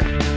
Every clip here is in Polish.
thank you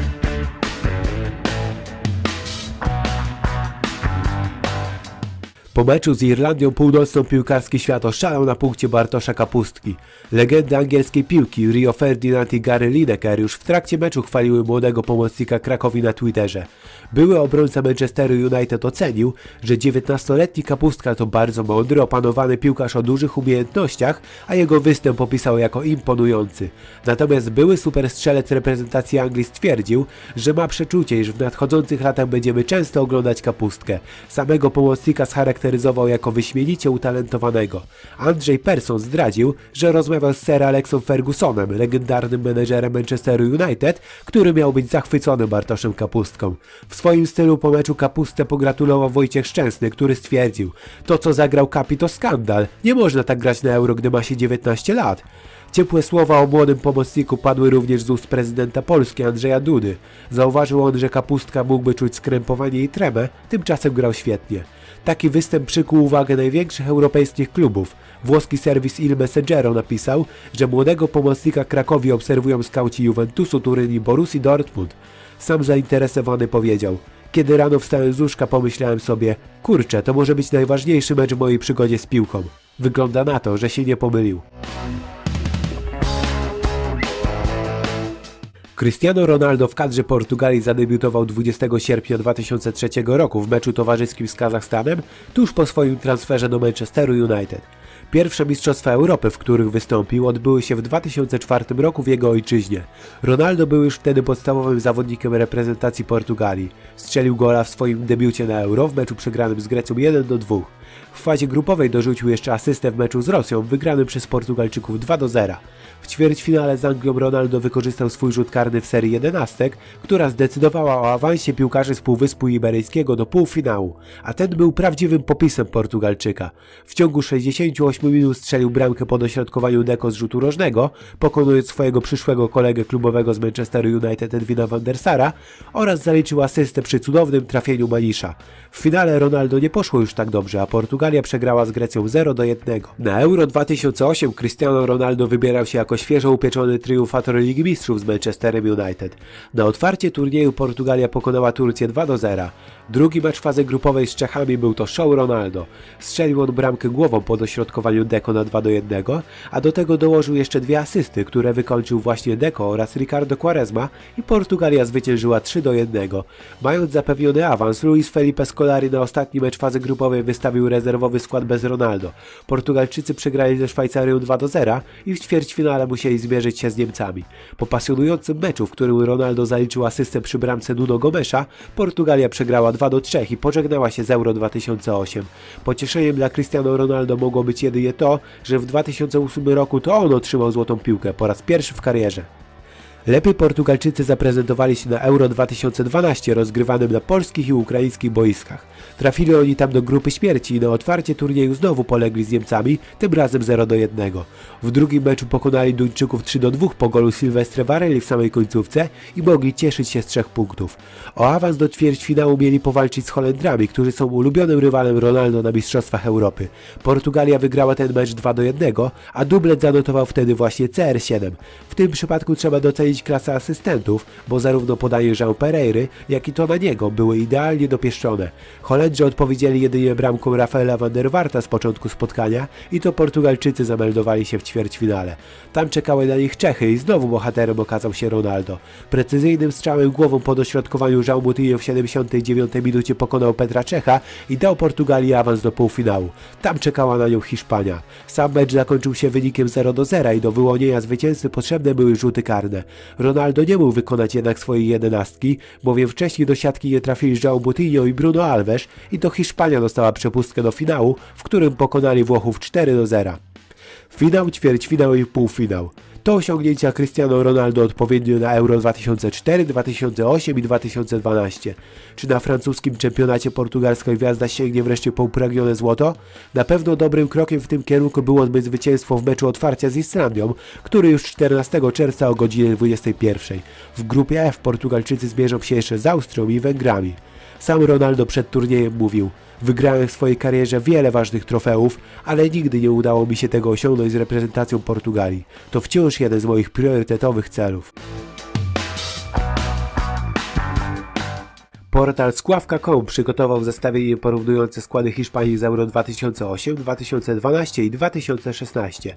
Po meczu z Irlandią Północną piłkarski świat oszalał na punkcie Bartosza Kapustki. Legendy angielskiej piłki Rio Ferdinand i Gary Lineker już w trakcie meczu chwaliły młodego pomocnika Krakowi na Twitterze. Były obrońca Manchesteru United ocenił, że 19-letni Kapustka to bardzo mądry, opanowany piłkarz o dużych umiejętnościach, a jego występ opisał jako imponujący. Natomiast były superstrzelec reprezentacji Anglii stwierdził, że ma przeczucie, iż w nadchodzących latach będziemy często oglądać Kapustkę. Samego pomocnika scharakteryzował jako wyśmienicie utalentowanego. Andrzej Persson zdradził, że rozmawiał z Sir Alexem Fergusonem, legendarnym menedżerem Manchesteru United, który miał być zachwycony Bartoszem Kapustką. W swoim stylu po meczu Kapustę pogratulował Wojciech Szczęsny, który stwierdził, to co zagrał Kapi to skandal, nie można tak grać na Euro, gdy ma się 19 lat. Ciepłe słowa o młodym pomocniku padły również z ust prezydenta Polski Andrzeja Dudy. Zauważył on, że Kapustka mógłby czuć skrępowanie i tremę, tymczasem grał świetnie. Taki występ przykuł uwagę największych europejskich klubów. Włoski serwis Il Messaggero napisał, że młodego pomocnika Krakowi obserwują skauci Juventusu, Turyn i Dortmund. Sam zainteresowany powiedział, kiedy rano wstałem z łóżka pomyślałem sobie, kurczę, to może być najważniejszy mecz w mojej przygodzie z piłką. Wygląda na to, że się nie pomylił. Cristiano Ronaldo w kadrze Portugalii zadebiutował 20 sierpnia 2003 roku w meczu towarzyskim z Kazachstanem, tuż po swoim transferze do Manchesteru United. Pierwsze Mistrzostwa Europy, w których wystąpił, odbyły się w 2004 roku w jego ojczyźnie. Ronaldo był już wtedy podstawowym zawodnikiem reprezentacji Portugalii. Strzelił gola w swoim debiucie na Euro w meczu przegranym z Grecją 1 do 2. W fazie grupowej dorzucił jeszcze asystę w meczu z Rosją, wygranym przez Portugalczyków 2 do 0. W ćwierćfinale z Anglią Ronaldo wykorzystał swój rzut karny w serii jedenastek, która zdecydowała o awansie piłkarzy z Półwyspu Iberyjskiego do półfinału, a ten był prawdziwym popisem Portugalczyka. W ciągu 68 minut strzelił bramkę po dośrodkowaniu Deco z rzutu rożnego, pokonując swojego przyszłego kolegę klubowego z Manchesteru United Edwina van der Sara oraz zaliczył asystę przy cudownym trafieniu Manisza. W finale Ronaldo nie poszło już tak dobrze, a Portugalia przegrała z Grecją 0 do 1. Na Euro 2008 Cristiano Ronaldo wybierał się jako świeżo upieczony triumfator Ligi Mistrzów z Manchesterem United. Na otwarcie turnieju Portugalia pokonała Turcję 2 do 0. Drugi mecz fazy grupowej z Czechami był to show Ronaldo. Strzelił on bramkę głową po dośrodkowaniu Deco na 2 do 1, a do tego dołożył jeszcze dwie asysty, które wykończył właśnie Deco oraz Ricardo Quaresma i Portugalia zwyciężyła 3 do 1. Mając zapewniony awans, Luis Felipe Scolari na ostatni mecz fazy grupowej wystawił rezerwowy skład bez Ronaldo. Portugalczycy przegrali ze Szwajcarią 2 do 0 i w ćwierćfinale musieli zmierzyć się z Niemcami. Po pasjonującym meczu, w którym Ronaldo zaliczył asystę przy bramce Nuno Gomesza, Portugalia przegrała 2 do 3 i pożegnała się z Euro 2008. Pocieszeniem dla Cristiano Ronaldo mogło być jedynie to, że w 2008 roku to on otrzymał złotą piłkę po raz pierwszy w karierze. Lepiej Portugalczycy zaprezentowali się na Euro 2012 rozgrywanym na polskich i ukraińskich boiskach. Trafili oni tam do grupy śmierci i na otwarcie turnieju znowu polegli z Niemcami, tym razem 0 do 1. W drugim meczu pokonali Duńczyków 3 do 2 po golu Sylwestre Varelli w samej końcówce i mogli cieszyć się z trzech punktów. O awans do ćwierćfinału mieli powalczyć z Holendrami, którzy są ulubionym rywalem Ronaldo na Mistrzostwach Europy. Portugalia wygrała ten mecz 2 do 1, a dublet zanotował wtedy właśnie CR7. W tym przypadku trzeba docenić klasę asystentów, bo zarówno podanie Jean Pereiry, jak i to na niego były idealnie dopieszczone. Holendrzy odpowiedzieli jedynie bramką Rafaela van der Warta z początku spotkania i to Portugalczycy zameldowali się w ćwierćfinale. Tam czekały na nich Czechy i znowu bohaterem okazał się Ronaldo. Precyzyjnym strzałem głową po dośrodkowaniu Jean Moutinho w 79 minucie pokonał Petra Czecha i dał Portugalii awans do półfinału. Tam czekała na nią Hiszpania. Sam mecz zakończył się wynikiem 0 do 0 i do wyłonienia zwycięzcy potrzebne były rzuty karne. Ronaldo nie mógł wykonać jednak swojej jedenastki, bowiem wcześniej do siatki nie trafili João Moutinho i Bruno Alves i to Hiszpania dostała przepustkę do finału, w którym pokonali Włochów 4 do 0. Finał, ćwierćfinał i półfinał. To osiągnięcia Cristiano Ronaldo odpowiednio na Euro 2004, 2008 i 2012. Czy na francuskim czempionacie portugalska gwiazda sięgnie wreszcie po upragnione złoto? Na pewno dobrym krokiem w tym kierunku byłoby zwycięstwo w meczu otwarcia z Islandią, który już 14 czerwca o godzinie 21. W grupie F Portugalczycy zmierzą się jeszcze z Austrią i Węgrami. Sam Ronaldo przed turniejem mówił: Wygrałem w swojej karierze wiele ważnych trofeów, ale nigdy nie udało mi się tego osiągnąć z reprezentacją Portugalii. To wciąż jeden z moich priorytetowych celów. Portal Skławka.com przygotował zestawienie porównujące składy Hiszpanii z Euro 2008, 2012 i 2016.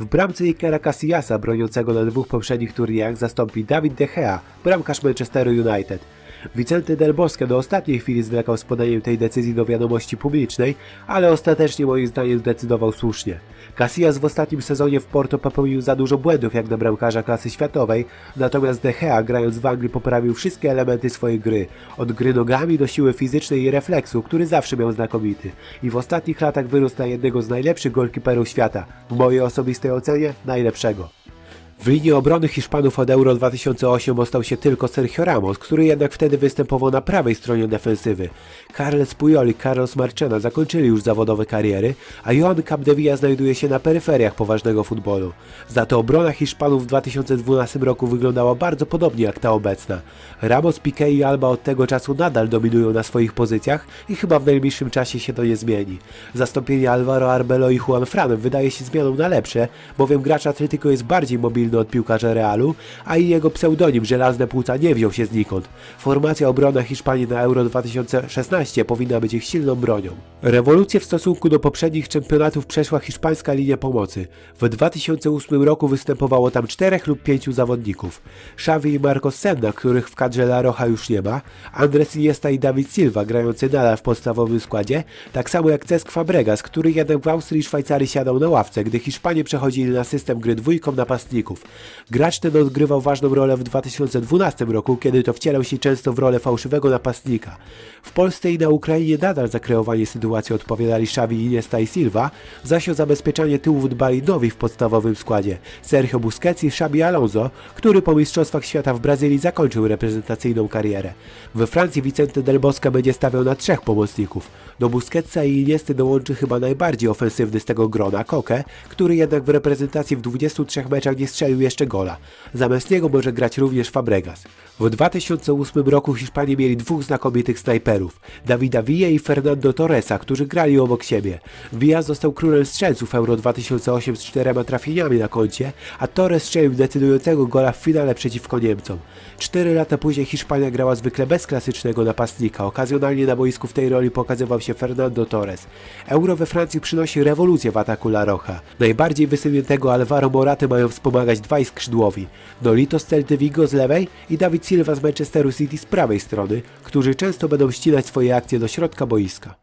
W bramce Ikera Casillasa, broniącego na dwóch poprzednich turniejach, zastąpi David De Gea, bramkarz Manchesteru United. Vicente Del Bosque do ostatniej chwili zwlekał z podaniem tej decyzji do wiadomości publicznej, ale ostatecznie moim zdaniem zdecydował słusznie. Casillas w ostatnim sezonie w Porto popełnił za dużo błędów jak na bramkarza klasy światowej, natomiast De Gea grając w Anglii poprawił wszystkie elementy swojej gry, od gry nogami do siły fizycznej i refleksu, który zawsze miał znakomity i w ostatnich latach wyrósł na jednego z najlepszych golkiperów świata, w mojej osobistej ocenie najlepszego. W linii obrony Hiszpanów od Euro 2008 ostał się tylko Sergio Ramos, który jednak wtedy występował na prawej stronie defensywy. Carles Puyol i Carlos Marchena zakończyli już zawodowe kariery, a Joan Capdevilla znajduje się na peryferiach poważnego futbolu. Za to obrona Hiszpanów w 2012 roku wyglądała bardzo podobnie jak ta obecna. Ramos, Piqué i Alba od tego czasu nadal dominują na swoich pozycjach i chyba w najbliższym czasie się to nie zmieni. Zastąpienie Alvaro Arbelo i Juan Franem wydaje się zmianą na lepsze, bowiem gracz Atletico jest bardziej mobilny od piłkarza Realu, a i jego pseudonim Żelazne Płuca nie wziął się znikąd. Formacja obrona Hiszpanii na Euro 2016 powinna być ich silną bronią. Rewolucję w stosunku do poprzednich czempionatów przeszła hiszpańska linia pomocy. W 2008 roku występowało tam czterech lub pięciu zawodników. Xavi i Marcos Senna, których w kadrze La Roja już nie ma, Andres Iniesta i David Silva grający nadal w podstawowym składzie, tak samo jak Cesc Fabregas, który jednak w Austrii i Szwajcarii siadał na ławce, gdy Hiszpanie przechodzili na system gry dwójką napastników. Gracz ten odgrywał ważną rolę w 2012 roku, kiedy to wcielał się często w rolę fałszywego napastnika. W Polsce i na Ukrainie nadal za kreowanie sytuacji odpowiadali Xavi, Iniesta i Silva, zaś o zabezpieczanie tyłów dbali nowi w podstawowym składzie Sergio Busquets i Xabi Alonso, który po Mistrzostwach Świata w Brazylii zakończył reprezentacyjną karierę. We Francji Vicente Del Bosque będzie stawiał na trzech pomocników. Do Busquetsa i Iniesty dołączy chyba najbardziej ofensywny z tego grona, Koke, który jednak w reprezentacji w 23 meczach nie strzelił jeszcze gola. Zamiast niego może grać również Fabregas. W 2008 roku Hiszpanie mieli dwóch znakomitych snajperów, Davida Villa i Fernando Torresa, którzy grali obok siebie. Villa został królem strzelców Euro 2008 z czterema trafieniami na koncie, a Torres strzelił decydującego gola w finale przeciwko Niemcom. Cztery lata później Hiszpania grała zwykle bez klasycznego napastnika. Okazjonalnie na boisku w tej roli pokazywał się Fernando Torres. Euro we Francji przynosi rewolucję w ataku La Roja. Najbardziej wysuniętego Alvaro Moraty mają wspomagać dwaj skrzydłowi. Z Celty Vigo z lewej i David Silva z Manchesteru City z prawej strony, którzy często będą ścinać swoje akcje do środka boiska.